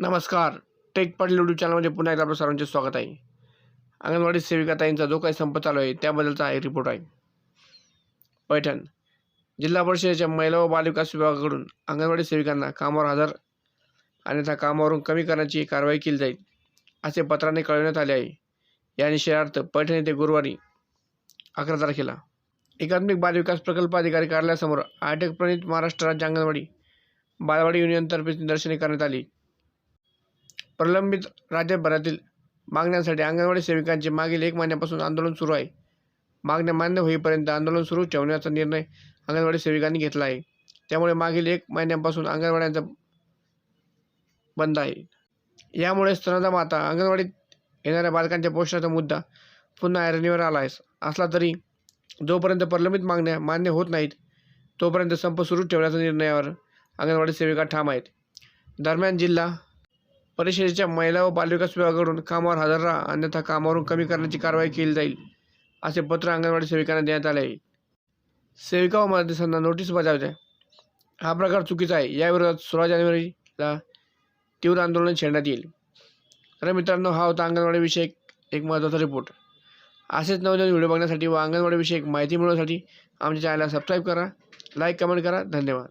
नमस्कार. Take Patil YouTube चॅनलमध्ये पुन्हा एकदा आपलं सर्वांचे स्वागत आहे. अंगणवाडी सेविका ताईंचा जो काही संप चालू आहे त्याबद्दलचा एक रिपोर्ट आहे. पैठण. जिल्हा परिषदेच्या महिला व बालविकास विभागाकडून अंगणवाडी सेविकांना कामावर हजर अन्यथा कामावरून कमी करण्याची कारवाई केली जाईल असे पत्राने कळवण्यात आले आहे. या निषेधार्थ पैठण येथे गुरुवारी अकरा तारखेला एकात्मिक बालविकास प्रकल्प अधिकारी कार्यालयासमोर आयटेक प्रणित महाराष्ट्र राज्य अंगणवाडी बालवाडी युनियनतर्फे निदर्शने करण्यात आली. प्रलंबित राज्यभरातील मागण्यांसाठी अंगणवाडी सेविकांचे मागील एक महिन्यापासून आंदोलन सुरू आहे. मागण्या मान्य होईपर्यंत आंदोलन सुरू ठेवण्याचा निर्णय अंगणवाडी सेविकांनी घेतला आहे. त्यामुळे मागील एक महिन्यापासून अंगणवाड्यांचा बंद आहे. यामुळे स्तनदा माता अंगणवाडीत येणाऱ्या बालकांच्या पोषणाचा मुद्दा पुन्हा ऐरणीवर आला आहे. असला तरी जोपर्यंत प्रलंबित मागण्या मान्य होत नाहीत तोपर्यंत संप सुरू ठेवण्याच्या निर्णयावर अंगणवाडी सेविका ठाम आहेत. दरम्यान जिल्हा परिषदेच्या महिला व बालविकास विभागाकडून कामावर हजर राहा. अन्यथा कामावरून कमी करण्याची कारवाई केली जाईल असे पत्र अंगणवाडी सेविकांना देण्यात आले आहे. सेविका व मदतनीसांना नोटीस बजावत्या हा प्रकार चुकीचा आहे. याविरोधात सोळा जानेवारीला तीव्र आंदोलन छेडण्यात येईल. तर मित्रांनो हा होता अंगणवाडीविषयक एक महत्त्वाचा रिपोर्ट असेच नवनवीन व्हिडिओ बघण्यासाठी व अंगणवाडीविषयक माहिती मिळवण्यासाठी आमच्या चॅनलला सबस्क्राईब करा लाईक कमेंट करा. धन्यवाद.